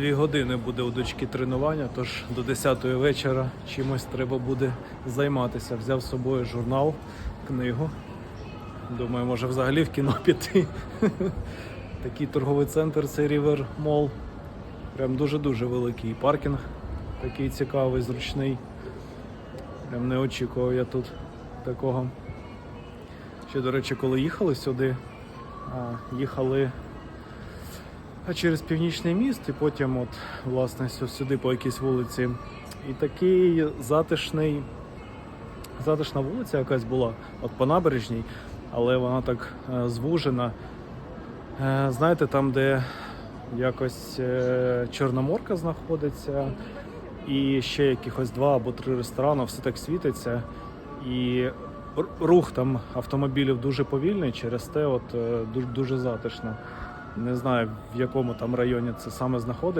дві години буде у дочки тренування, тож до 10 вечора чимось треба буде займатися. Взяв з собою журнал, книгу. Думаю, може взагалі в кіно піти. Такий торговий центр це River Mall. Прям дуже-дуже великий паркінг. Такий цікавий, зручний. Прям не очікував я тут такого. Ще, до речі, коли їхали сюди, їхали а через північний міст, і потім, от, власне, сюди по якійсь вулиці. І такий затишний, затишна вулиця якась була, от по набережній, але вона так е, звужена. Е, знаєте, там, де якось е, Чорноморка знаходиться, і ще якихось два або три ресторани, все так світиться. І рух там автомобілів дуже повільний, через те от, е, дуже, дуже затишно. Не знаю, в якому там районі це саме знаходиться.